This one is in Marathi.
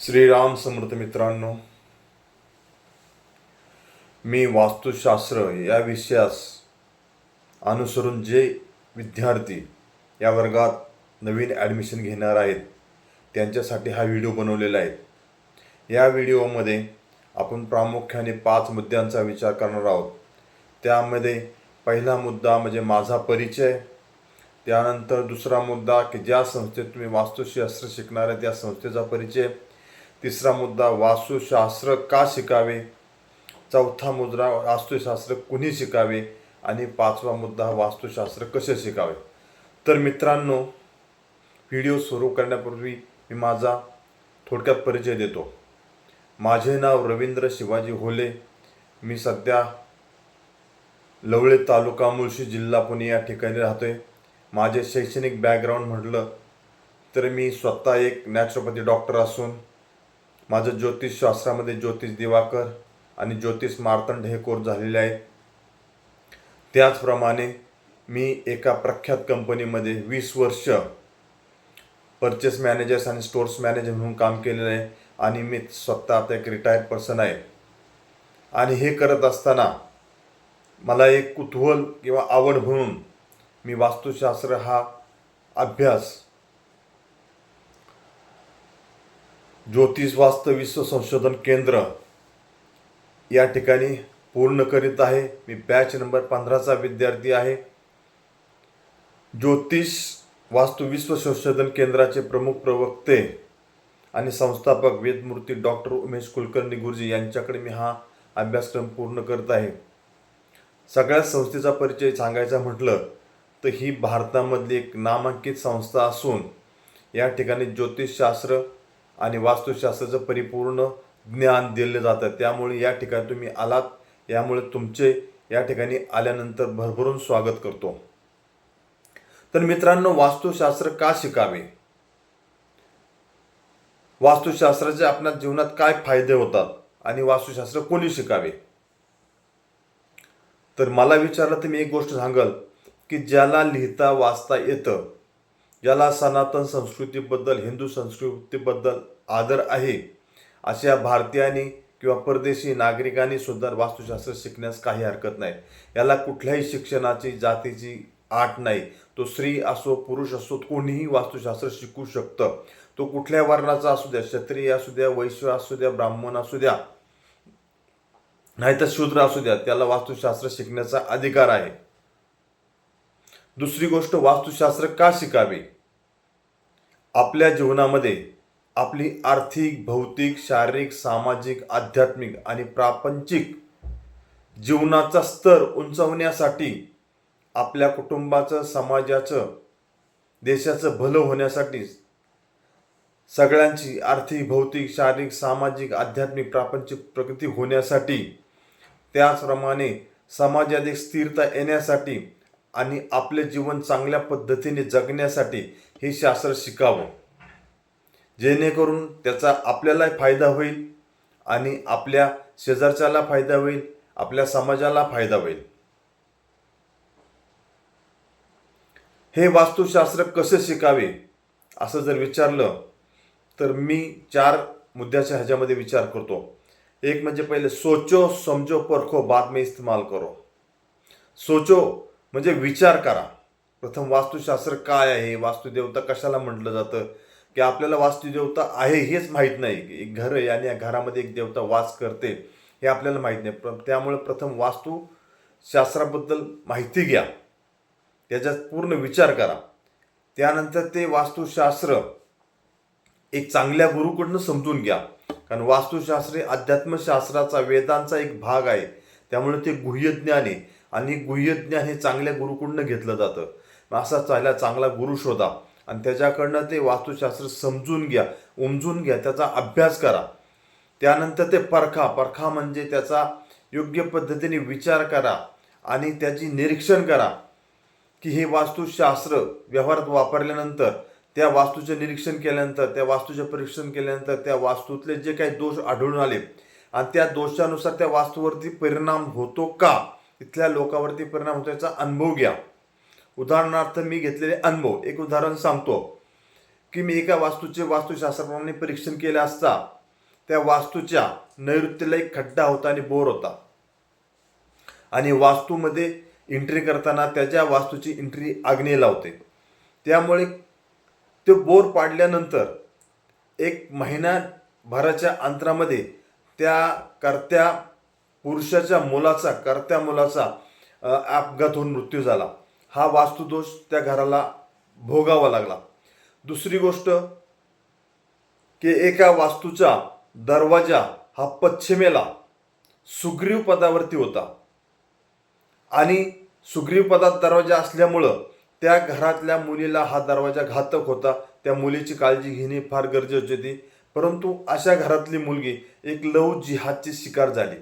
श्रीराम समर्थ मित्रांनो मी वास्तुशास्त्र या विषयास अनुसरून जे विद्यार्थी या वर्गात नवीन ॲडमिशन घेणार आहेत त्यांच्यासाठी हा व्हिडिओ बनवलेला आहे. या व्हिडिओमध्ये आपण प्रामुख्याने पाच मुद्द्यांचा विचार करणार आहोत. त्यामध्ये पहिला मुद्दा म्हणजे माझा परिचय त्यानंतर दुसरा मुद्दा की ज्या संस्थेत तुम्ही वास्तुशास्त्र शिकणार आहे त्या संस्थेचा परिचय तिसरा मुद्दा वास्तुशास्त्र का शिकावे? चौथा मुद्दा वास्तुशास्त्र कुणी शिकावे? आणि पाचवा मुद्दा वास्तुशास्त्र कसे शिकावे? तर मित्रांनो व्हिडिओ सुरू करण्यापूर्वी मी माझा थोडक्यात परिचय देतो. माझे नाव रवींद्र शिवाजी होले. मी सध्या लवळे तालुका मुळशी जिल्हा पुणे या ठिकाणी राहतोय. माझे शैक्षणिक बॅकग्राऊंड म्हटलं तर मी स्वतः एक नॅचरोपॅथी डॉक्टर असून माझं ज्योतिषशास्त्रामध्ये ज्योतिष दिवाकर आणि ज्योतिष मार्तंड हे कोर्स झालेले आहेत. त्याचप्रमाणे मी एका प्रख्यात कंपनीमध्ये वीस वर्ष परचेस मॅनेजर्स आणि स्टोर्स मॅनेजर म्हणून काम केलेलं आहे आणि मी स्वतः आता एक रिटायर्ड पर्सन आहे. आणि हे करत असताना मला एक कुतूहल किंवा आवड म्हणून मी वास्तुशास्त्र हा अभ्यास ज्योतिष वास्तव विश्व संशोधन केंद्र या ठिकाणी पूर्ण करीत आहे. मी बॅच नंबर पंधराचा विद्यार्थी आहे. ज्योतिष वास्तु विश्व संशोधन केंद्राचे प्रमुख प्रवक्ते आणि संस्थापक वेदमूर्ती डॉक्टर उमेश कुलकर्णी गुरुजी यांच्याकडे मी हा अभ्यासक्रम पूर्ण करत आहे. सगळ्या संस्थेचा परिचय सांगायचा म्हटलं तर ही भारतामधली एक नामांकित संस्था असून या ठिकाणी ज्योतिषशास्त्र आणि वास्तुशास्त्राचं परिपूर्ण ज्ञान दिलं जातं. त्यामुळे या ठिकाणी तुम्ही आलात. यामुळे तुमचे या ठिकाणी आल्यानंतर भरभरून स्वागत करतो. तर मित्रांनो वास्तुशास्त्र का शिकावे? वास्तुशास्त्राचे आपल्या जीवनात काय फायदे होतात आणि वास्तुशास्त्र कोणी शिकावे? तर मला विचारलं तर मी एक गोष्ट सांगल की ज्याला लिहिता वाचता येतं ज्याला सनातन संस्कृतीबद्दल हिंदू संस्कृतीबद्दल आदर आहे. अशा भारतीयांनी किंवा परदेशी नागरिकांनी सुद्धा वास्तुशास्त्र शिकण्यास काही हरकत नाही. याला कुठल्याही शिक्षणाची जातीची आट नाही. तो स्त्री असो पुरुष असो कोणीही वास्तुशास्त्र शिकू शकतं. तो कुठल्या वर्णाचा असू द्या क्षत्रिय असू द्या वैश्य असू द्या ब्राह्मण असू द्या नाहीतर शूद्र असू द्या त्याला वास्तुशास्त्र शिकण्याचा अधिकार आहे. दुसरी गोष्ट वास्तुशास्त्र का शिकावे? आपल्या जीवनामध्ये आपली आर्थिक भौतिक शारीरिक सामाजिक आध्यात्मिक आणि प्रापंचिक जीवनाचा स्तर उंचवण्यासाठी आपल्या कुटुंबाचं समाजाचं देशाचं भलं होण्यासाठी सगळ्यांची आर्थिक भौतिक शारीरिक सामाजिक आध्यात्मिक प्रापंचिक प्रगती होण्यासाठी त्याचप्रमाणे समाजात एक स्थिरता येण्यासाठी आणि आपले जीवन चांगल्या पद्धतीने जगण्यासाठी हे शास्त्र शिकावं. जेणेकरून त्याचा आपल्याला फायदा होईल आणि आपल्या शेजारच्याला फायदा होईल आपल्या समाजाला फायदा होईल. हे वास्तुशास्त्र कसे शिकावे असं जर विचारलं तर मी चार मुद्द्याच्या ह्याच्यामध्ये विचार करतो. एक म्हणजे पहिले सोचो समजो परखो बाद में इस्तेमाल करो. सोचो म्हणजे विचार करा. प्रथम वास्तुशास्त्र काय आहे? वास्तुदेवता कशाला म्हटलं जातं? की आपल्याला वास्तुदेवता आहे हेच माहीत नाही. की एक घर आहे आणि या घरामध्ये एक देवता वास करते हे आपल्याला माहीत नाही. प्र त्यामुळे प्रथम वास्तुशास्त्राबद्दल माहिती घ्या. त्याच्यात पूर्ण विचार करा. त्यानंतर ते वास्तुशास्त्र एक चांगल्या गुरुकडनं समजून घ्या. कारण वास्तुशास्त्र हे अध्यात्मशास्त्राचा वेदांचा एक भाग आहे. त्यामुळे ते गुह्यज्ञान आहे. आणि गुह्यज्ञान हे चांगल्या गुरुकडनं घेतलं जातं. असा चांगला चांगला गुरु शोधा. आणि त्याच्याकडनं ते वास्तुशास्त्र समजून घ्या उमजून घ्या त्याचा अभ्यास करा. त्यानंतर ते परखा परखा म्हणजे त्याचा योग्य पद्धतीने विचार करा आणि त्याची निरीक्षण करा की हे वास्तुशास्त्र व्यवहारात वापरल्यानंतर त्या वास्तूचे निरीक्षण केल्यानंतर त्या वास्तूचे परीक्षण केल्यानंतर त्या वास्तूतले जे काही दोष आढळून आले आणि त्या दोषानुसार त्या वास्तूवरती परिणाम होतो का? इथल्या लोकांवरती परिणाम होतो याचा अनुभव घ्या. उदाहरणार्थ मी घेतलेले अनुभव. एक उदाहरण सांगतो. की मी एका वास्तूचे वास्तुशास्त्रप्रमाणे परीक्षण केले असता त्या वास्तूच्या नैऋत्येला एक खड्डा होता आणि बोर होता. आणि वास्तूमध्ये एंट्री करताना त्याच्या वास्तूची एंट्री आग्नेयला होते त्यामुळे ते बोर पाडल्यानंतर एक महिनाभराच्या अंतरामध्ये त्या कर्त्या पुरुषाच्या मुलाचा कर्त्या मुलाचा अपघात होऊन मृत्यू झाला. हा वास्तुदोष त्या घराला भोगावा लागला. दुसरी गोष्ट की एका वास्तूचा दरवाजा हा पश्चिमेला सुग्रीव पदावरती होता. आणि सुग्रीव पदात दरवाजा असल्यामुळं त्या घरातल्या मुलीला हा दरवाजा घातक होता. त्या मुलीची काळजी घेणे फार गरजेचे होते. परंतु अशा घरातली मुलगी एक लव जिहादची शिकार झाली.